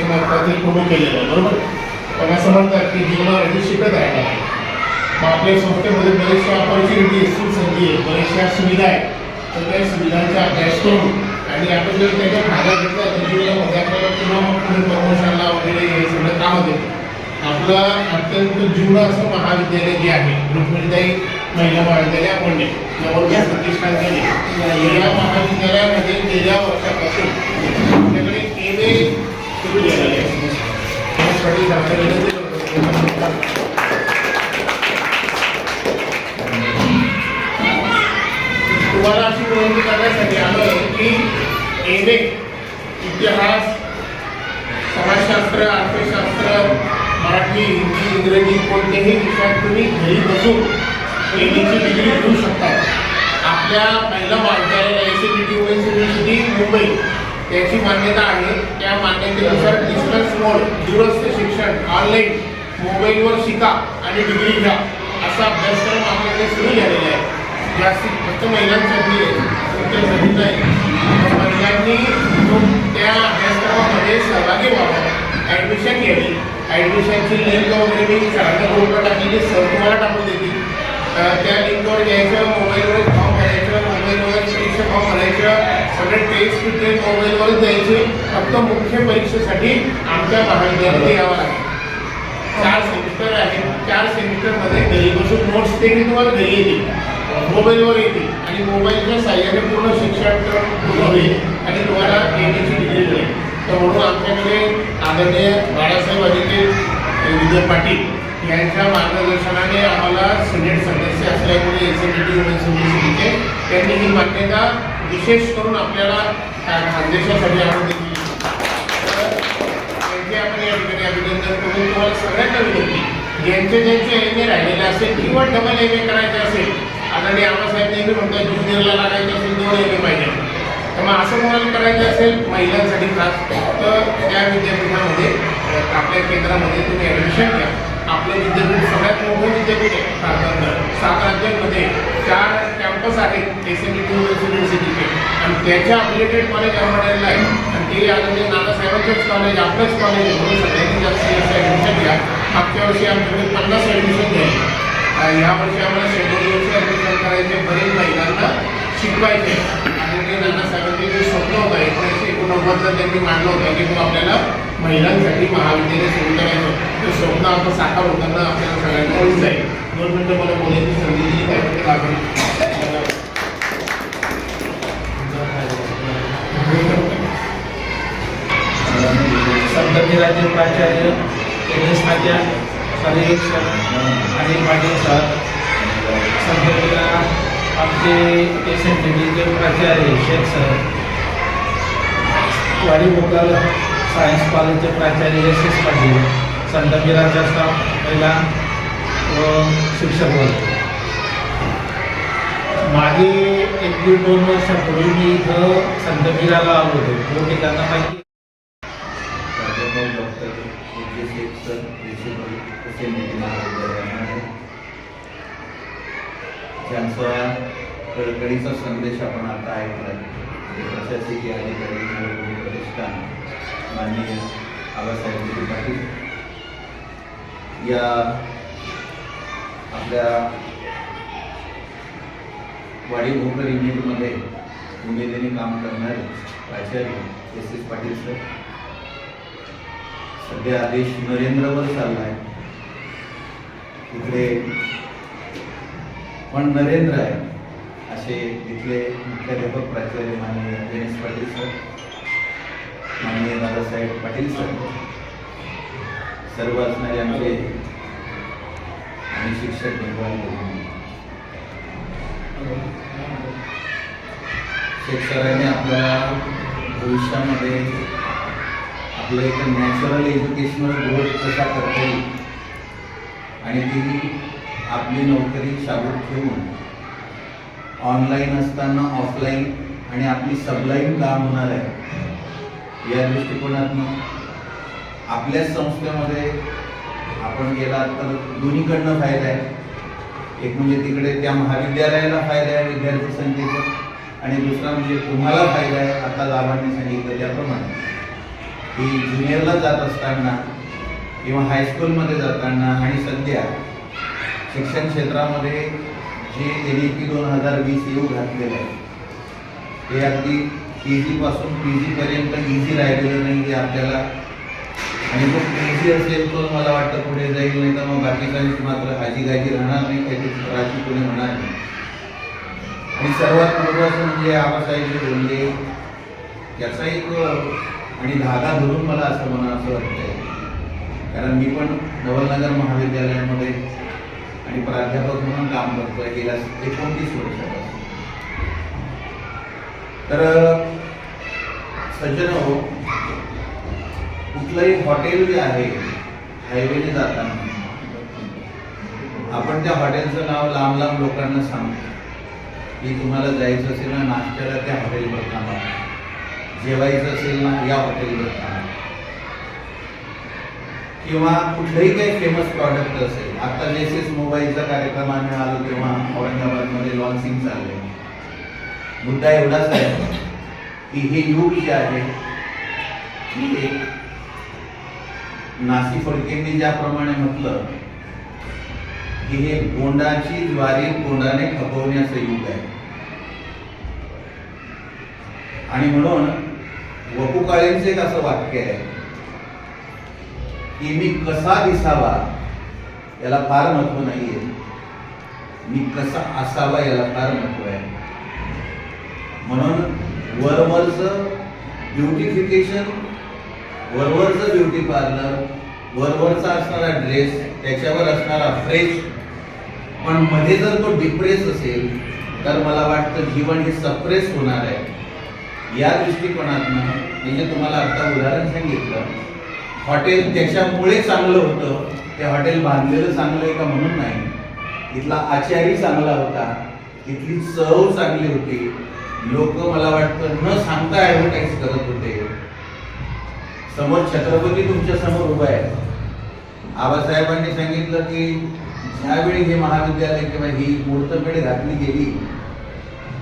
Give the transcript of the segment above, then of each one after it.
ते जे ते पूर्ण केलेलं आहे बरोबर? पण असं म्हणतात की जीवनामध्ये शिकत राहायला आहे मग आपल्या संस्थेमध्ये बरेचशा ऑपॉर्च्युनिटी संधी आहे बऱ्याचशा सुविधा आहेत. तर त्या सुविधांचा अभ्यास करून आणि आपण जर त्याच्या फायदा घेतला तर जीवनामध्ये आपल्याला पुन्हा मग पुढे प्रमोशनला वगैरे हे सगळं काम होते. आपलं अत्यंत जीवन असं महाविद्यालय जे आहे रुक्मिणीताई महिला महाविद्यालय आपण यावर प्रतिष्ठान केली. या महाविद्यालयामध्ये तुम्हाला अशी की इतिहास, समाजशास्त्र, अर्थशास्त्र, मराठी, हिंदी, इंग्रजी कोणत्याही विषयात तुम्ही घरी बसून एम एची डिग्री घेऊ शकता. आपल्या पहिल्या महाविद्यालयाला S C T T Mumbai. त्याची मान्यता आहे. त्या मान्यतेनुसार डिस्टन्स मोड दूरस्थ शिक्षण ऑनलाईन मोबाईलवर शिका आणि डिग्री घ्या. असा अभ्यासक्रम आपल्याकडे सुरू झालेला आहे. जास्तीत फक्त महिलांसाठी तुमच्यासाठी नाही महिलांनी तुम- त्या अभ्यासक्रमामध्ये सहभागी व्हावं. ॲडमिशन घ्यावी. ॲडमिशनची लिंक वगैरे मी सरांना ग्रुपला टाकलेली सर तुम्हाला टाकून देतील. त्या लिंकवर घ्यायचं सगळे टेस्ट डिटेल मोबाईलवरच द्यायचे फक्त मुख्य परीक्षेसाठी आमच्या महाविद्यालयात यावं लागेल. चार सेमिस्टर आहेत. चार सेमिस्टरमध्ये घरी बसून नोट्स ते मी तुम्हाला घरी येतील मोबाईलवर येतील आणि मोबाईलच्या साह्याने पूर्ण शिक्षण पूर्ण होईल. आणि तुम्हाला एमएची डिग्री मिळेल. तर म्हणून आमच्याकडे आदरणीय बाळासाहेब अजिते विजय पाटील यांच्या मार्गदर्शनाने आम्हाला सिनेट सदस्य असल्यामुळे एस एन टी वुमेन्स युनिव्हर्सिटीचे त्यांनी ही मान्यता विशेष करून आपल्याला खानदेशासाठी आणून दिली तर त्यांचे आपण या ठिकाणी अभिनंदन करून तुम्हाला सगळ्यांना विनंती ज्यांचे ज्यांचे एम ए राहिलेले असेल किंवा डबल एम ए करायचे असेल आदरणीय आबासाहेब नेहमी म्हणतात ज्युनियरला लागायचे असेल दोन एम ए पाहिजे. तर मग असं कोणाला करायचं असेल? महिलांसाठी खास. तर त्या विद्यापीठामध्ये आपल्या केंद्रामध्ये तुम्ही ॲडमिशन घ्या. आपलं विद्यापीठ सगळ्यात मोठं विद्यापीठ आहे सात राज्यांमध्ये. चार कॅम्पस आहेत एस एन युनिव्हर्सिटीचे आणि त्याच्या अफिलेटेड कॉलेज अहमदनगरला आहे आणि ते आदरणीय म्हणजे नानासाहेबांचंच कॉलेज आपलंच कॉलेज आहे. म्हणून सगळ्यांनी जास्तीत जास्त ॲडमिशन घ्या. मागच्या वर्षी आमच्याकडे पन्नास ॲडमिशन घ्यायचे ह्या वर्षी आम्हाला शंभर वर्षी ॲडमिशन करायचे. बरेच महिलांना शिकवायचे. आदरणीय नानासाहेबांचे जे स्वप्न होतं एकोणीसशे एकोणनव्वदला त्यांनी मांडलं होतं की तो आपल्याला महिलांसाठी महाविद्यालय सुरू करायचं ते स्वप्न आपण साकार होताना आपल्याला सगळ्यांना होऊन जाईल दोन मिनटं मला बोलायची संधी दिली त्याबद्दल आपण संतगिराचे प्राचार्य एन एस खात्या सरेश आणि माझे सर. संपर्कला आमचे एस एन टीचे प्राचार्य शेख सर. वाडी भोकर सायन्स कॉलेजचे प्राचार्य एस एस पाटील. संतगिराचा स्टाफ महिला व शिक्षक वर्ग. मागे एक दीड दोन वर्षापूर्वी मी इथं संतगिराला आलो होतो. तो ठिकाणं माहिती प्राध्यापक doctor Vijay Shaikh sir principal S M T महाविद्यालयामध्ये ज्यांचा कळकळीचा संदेश आपण आता ऐकला प्रशासकीय अधिकारी प्रतिष्ठान माननीय आबासाहेब विखे पाटील या आपल्या वाडी भोकर युनिटमध्ये उमेदीने काम करणारे प्राचार्य एस एस पाटील सर सध्या देश नरेंद्रवर चालला आहे. इकडे पण नरेंद्र आहे. असे तिथले मुख्याध्यापक प्राचार्य माननीय गणेश पाटील सर माननीय दादासाहेब पाटील सर सर्व असणारे आमचे आणि शिक्षक निर्वाह शेख सरांनी आपल्याला भविष्यामध्ये आपलं एक नॅचरल एज्युकेशनल ग्रोथ कसा करता येईल? आणि ती आपली नोकरी शाबूत ठेवून ऑनलाईन असताना ऑफलाईन आणि आपली सबलाईन काम होणार आहे या दृष्टिकोनातून आपल्याच संस्थेमध्ये आपण गेला तर दोन्हीकडनं फायदा आहे. एक म्हणजे तिकडे त्या महाविद्यालयाला फायदा आहे विद्यार्थी संख्येचा आणि दुसरा म्हणजे तुम्हाला फायदा आहे आता लाभांनी सांगितलं त्याप्रमाणे. की ज्युनियरला जात असताना किंवा हायस्कूलमध्ये जाताना आणि सध्या शिक्षण क्षेत्रामध्ये जे एन ई पी दोन हजार वीस येऊ घातलेलं आहे ते अगदी के जीपासून पी जीपर्यंत इझी राहिलेलं नाही हे आपल्याला. आणि मग इझी असेल तर मला वाटतं पुढे जाईल नाही तर मग बाकीच्यांची मात्र हाजी गाजी राहणार नाही त्याची राजी कोणी होणार नाही. आणि सर्वात महत्त्वाचं म्हणजे आबासाहेब जे बोलले त्याचा एक आणि धागा धरून मला असं म्हणा असं वाटतंय. कारण मी पण नवलनगर महाविद्यालयामध्ये आणि प्राध्यापक म्हणून काम करतोय गेल्या एकोणतीस वर्षापासून. तर सज्जन हो कुठलंही हॉटेल जे आहे हायवेने जाताना आपण त्या हॉटेलचं नाव लांब लांब लोकांना सांगतो. की तुम्हाला जायचं असेल ना नाश्त्याला त्या हॉटेलवर थांबा. जेवायचं असेल ना या हॉटेलवर किंवा कुठलंही काही फेमस प्रॉडक्ट असेल. आता जेसेस मोबाईलचा कार्यक्रम आम्ही आलो तेव्हा औरंगाबादमध्ये लॉन्चिंग चाललंय. मुद्दा एवढाच आहे की हे युग जे आहे की नासी फडकेंनी ज्याप्रमाणे म्हटलं की हे गोंडाची ज्वारी गोंडाने खपवण्याचं युग आहे. आणि म्हणून वपू काळेंचं एक असं वाक्य आहे की मी कसा दिसावा याला फार महत्त्व नाहीये. मी कसा असावा याला फार महत्त्व आहे. म्हणून वरवरचं ब्युटिफिकेशन वरवरचं ब्युटी पार्लर वरवरचा असणारा ड्रेस त्याच्यावर असणारा फ्रेश पण मध्ये जर तो डिप्रेस असेल तर मला वाटतं जीवन हे सप्रेस होणार आहे. या दृष्टिकोनातनं मी जे तुम्हाला आता उदाहरण सांगितलं हॉटेल त्याच्यामुळे चांगलं होतं ते हॉटेल बांधलेलं चांगलं आहे का म्हणून नाही. इथला आचारी चांगला होता इथली चव चांगली होती. लोक मला वाटतं न सांगता ॲडव्हर्टाईज करत होते. समोर छत्रपती तुमच्यासमोर उभा आहे. आबासाहेबांनी सांगितलं की ज्यावेळी हे महाविद्यालय किंवा ही मूर्तपेढ घातली गेली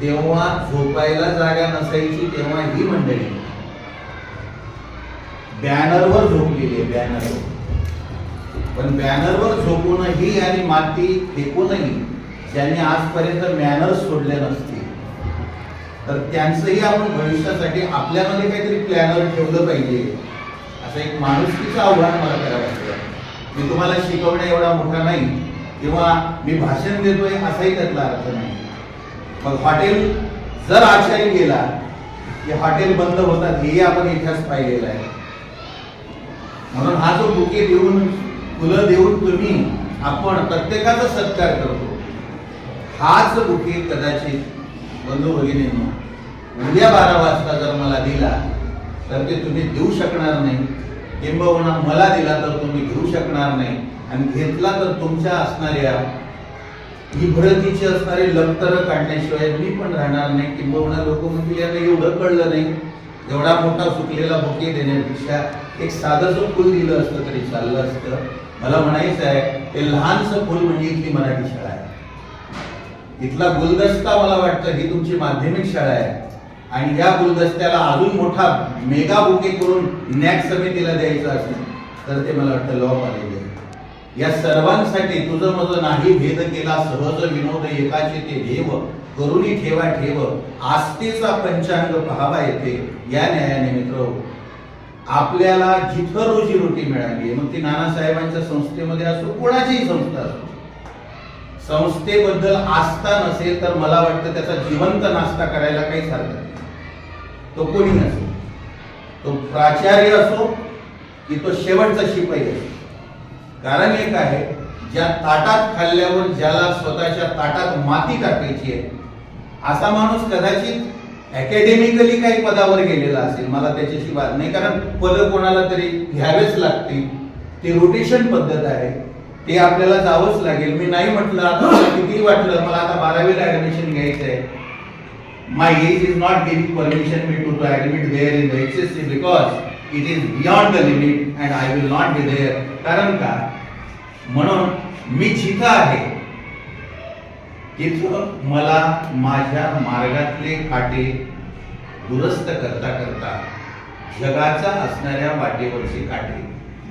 तेव्हा झोपायला जागा नसायची तेव्हा ही मंडळी. बॅनरवर झोपलेली आहे बॅनरवर. पण बॅनरवर झोपूनही आणि माती फेकूनही ज्यांनी आजपर्यंत मॅनर्स सोडले नसतील तर त्यांचंही आपण भविष्यासाठी आपल्यामध्ये काहीतरी प्लॅनर ठेवलं पाहिजे. असं एक माणुसकीचं आव्हान मला करावं लागतं. मी तुम्हाला शिकवणं एवढा मोठा नाही किंवा मी भाषण देतोय असाही त्यातला अर्थ नाही. मग हॉटेल जर आशाही गेला की हॉटेल बंद होतात हेही आपण इतिहास पाहिलेला आहे. म्हणून हा जो बुके देऊन फुलं देऊन तुम्ही आपण प्रत्येकाचा सत्कार करतो. हाच बुके कदाचित बंधू भगिनींना उद्या बारा वाजता जर मला दिला तर ते तुम्ही देऊ शकणार नाही. किंबहुना मला दिला तर तुम्ही घेऊ शकणार नाही. आणि घेतला तर तुमच्या असणाऱ्या इभ्रतीची असणारी लक्तर काढण्याशिवाय मी पण राहणार नाही. किंबहुना लोक म्हणतील यांना एवढं कळलं नाही. एवढा मोठा सुकलेला बुके देण्यापेक्षा एक साधंसं फुल दिलं असतं तरी चाललं असतं. मला म्हणायचं आहे ते लहानसं फुल म्हणजे इथली मराठी शाळा आहे. इथला गुलदस्ता मला वाटतं ही तुमची माध्यमिक शाळा आहे. आणि या गुलदस्त्याला अजून मोठा मेगा बुके करून नॅक समितीला द्यायचं असेल तर ते मला वाटतं लॉ कॉलेज आहे. या सर्वांसाठी तुझं मज नाही भेद केला सहज विनोद एकाचे ते देव करुणी ठेवा ठेव आस्थेचा पंचांग पहावा येते या न्यायाने मित्र. आपल्याला जिथं रोजी रोटी मिळाली मग ती नानासाहेबांच्या संस्थेमध्ये असो कोणाचीही संस्था असो. संस्थेबद्दल आस्था नसेल तर मला वाटतं त्याचा जिवंत नाश्ता करायला काहीच हरकत नाही. तो कोणी नसेल. तो प्राचार्य असो की तो शेवटचा शिपाई असो. कारण एक आहे ज्या ताटात खाल्ल्यावर ज्याला स्वतःच्या ताटात माती टाकायची आहे असा माणूस कदाचित अकॅडमिकली काही पदावर गेलेला असेल. मला त्याच्याशी वाद नाही कारण पद कोणाला तरी घ्यावेच लागतील. ते रोटेशन पद्धत आहे. ते आपल्याला जावंच लागेल. मी नाही म्हटलं आता मला किती वाटलं मला आता बारावीला ऍडमिशन घ्यायचं आहे my age is not giving permission me to to admit there in the because it is beyond the limit and I will not be there कारण का? म्हणून मी जिथं आहे तिथं मला माझ्या मार्गातले काटे दुरुस्त करता करता जगाचा असणाऱ्या वाटेवरचे काटे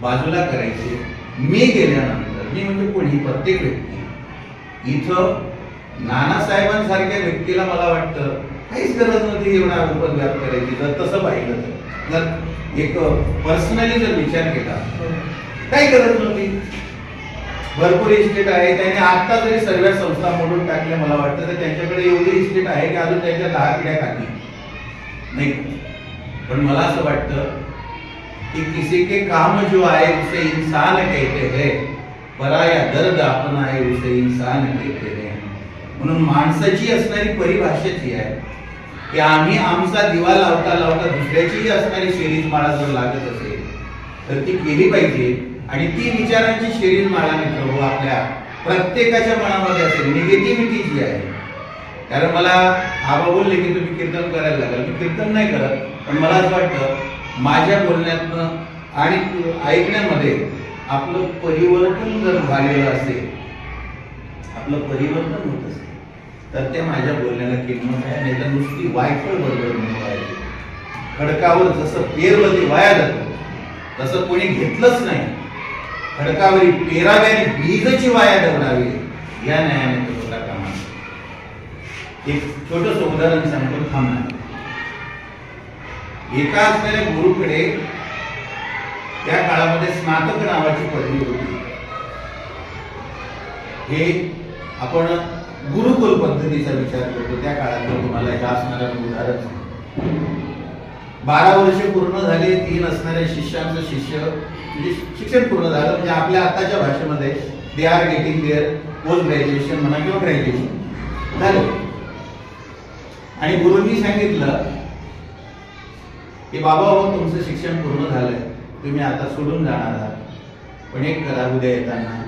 बाजूला करायचे. मी गेल्यानंतर मी म्हणजे कोणी प्रत्येक व्यक्ती इथं नानासाहेबांसारख्या व्यक्तीला मला वाटतं काहीच गरज नव्हती एवढा उपद्व्याप करायची जर तसं पाहिलं तर. एक पर्सनली जर विचार केला काही गरज नव्हती भरपूर इस्टेट आहे त्यांनी आता जरी सर्व संस्था मोडून टाकल्या मला वाटतं. तर त्यांच्याकडे एवढी इस्टेट आहे की अजून त्यांच्या दहा पिढ्या काढली नाही. पण मला असं वाटतं कि किसी के काम जो आए उसे इंसान कहते हैं. पराया दर्द आपण आहे उसे इंसान कहते हैं. म्हणून माणसाची असणारी परिभाषाच ही आहे. की आम्ही आमचा दिवा लावता लावता दुसऱ्याचीही असणारी शेरीज माळा जर लागत असेल तर ती केली पाहिजे. आणि ती विचारांची शेरीज माळा मित्र हो आपल्या प्रत्येकाच्या मनामध्ये असेल. निगेटिव्हिटी जी आहे. कारण मला आबा बोलले की तुम्ही कीर्तन करायला लागाल. मी कीर्तन नाही करत पण मला असं वाटतं माझ्या बोलण्यातनं आणि ऐकण्यामध्ये आपलं परिवर्तन जर झालेलं असेल आपलं परिवर्तन होत असेल तर त्या माझ्या बोलण्याला किंमत आहे. नाही तर नुसती वायफळ बरोबर म्हणून खडकावर जसं पेरलं ते वाया जातं तसं कोणी घेतलंच नाही. खडकावरी पेराव्याने बीजची वाया दवडावी या न्यायाने तो होता कामा एक छोटस उदाहरण सांगतो थांबणार. एका असणाऱ्या गुरुकडे त्या काळामध्ये स्नातक नावाची पदवी होती. हे आपण गुरुकुल पद्धतीचा विचार करतो. त्या काळातलं तुम्हाला हे असणारं उदाहरण बारा वर्ष पूर्ण झाले तीन असणाऱ्या शिष्यांचं शिष्य म्हणजे शिक्षण पूर्ण झालं म्हणजे आपल्या आताच्या भाषेमध्ये they are getting their post graduation म्हणा किंवा ग्रॅज्युएशन झालं. आणि गुरुंनी सांगितलं की बाबा हो तुमचं शिक्षण पूर्ण झालंय. तुम्ही आता सोडून जाणार आहात. पण एक करा उद्या येताना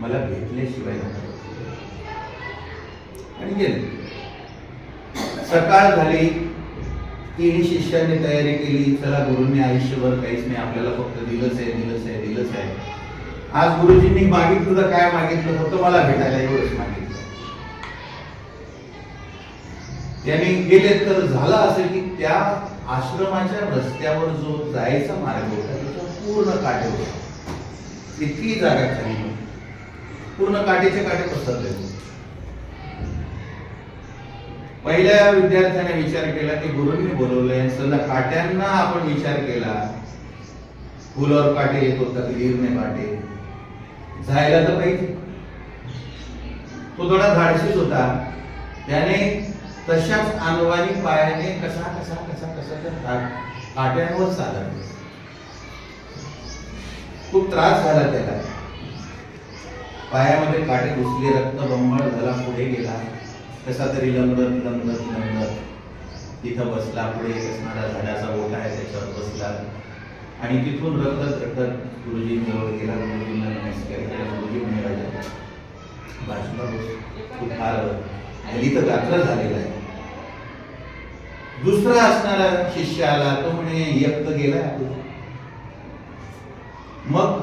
मला भेटल्याशिवाय नका आणि गेले. सकाळ झाली तिन्ही शिष्यांनी तयारी केली चला गुरुंनी आयुष्यभर काहीच नाही आपल्याला फक्त दिलंच आहे दिलंच आहे दिलंच आहे. आज गुरुजींनी मागितलं तर काय मागितलं? फक्त मला भेटायला एवढंच मागितलं. त्यांनी गेले तर झालं असं की त्या आश्रमाच्या रस्त्यावर जो जायचा मार्ग होता त्याचा पूर्ण काटे होता. इतकी जागा खाली पूर्ण काटेचे काटे पसरले होते. पहिल्या विद्यार्थ्याने विचार केला की गुरुंनी बोलवलंय. सदा काट्यांना आपण विचार केला फुलावर काटे होता तकदीरने काटे. जायला तर पाहिजे. तो थोडा धाडशीच होता. त्याने तशाच अनवाणी पायाने कसा कसा कसा कसा त्या काट्यांवर चालत खूप त्रास झाला त्याला. पायामध्ये काटे घुसले रक्त बंबळ झाला पुढे गेला. कसा तरी लंगत लंगत लंगत तिथं बसला. पुढे असणारा झाडाचा ओटा आहे त्याच्यावर बसला. आणि तिथून रखत रखत गुरुजींजवळ गेला. गुरुजींना नमस्कार केला. गुरुजी म्हणे राजा बाजूला तू खूप फार हल्ली तर गात्र झालेला आहे. दुसरा असणारा शिष्य आला. तो म्हणे यक्त गेला गेलाय मग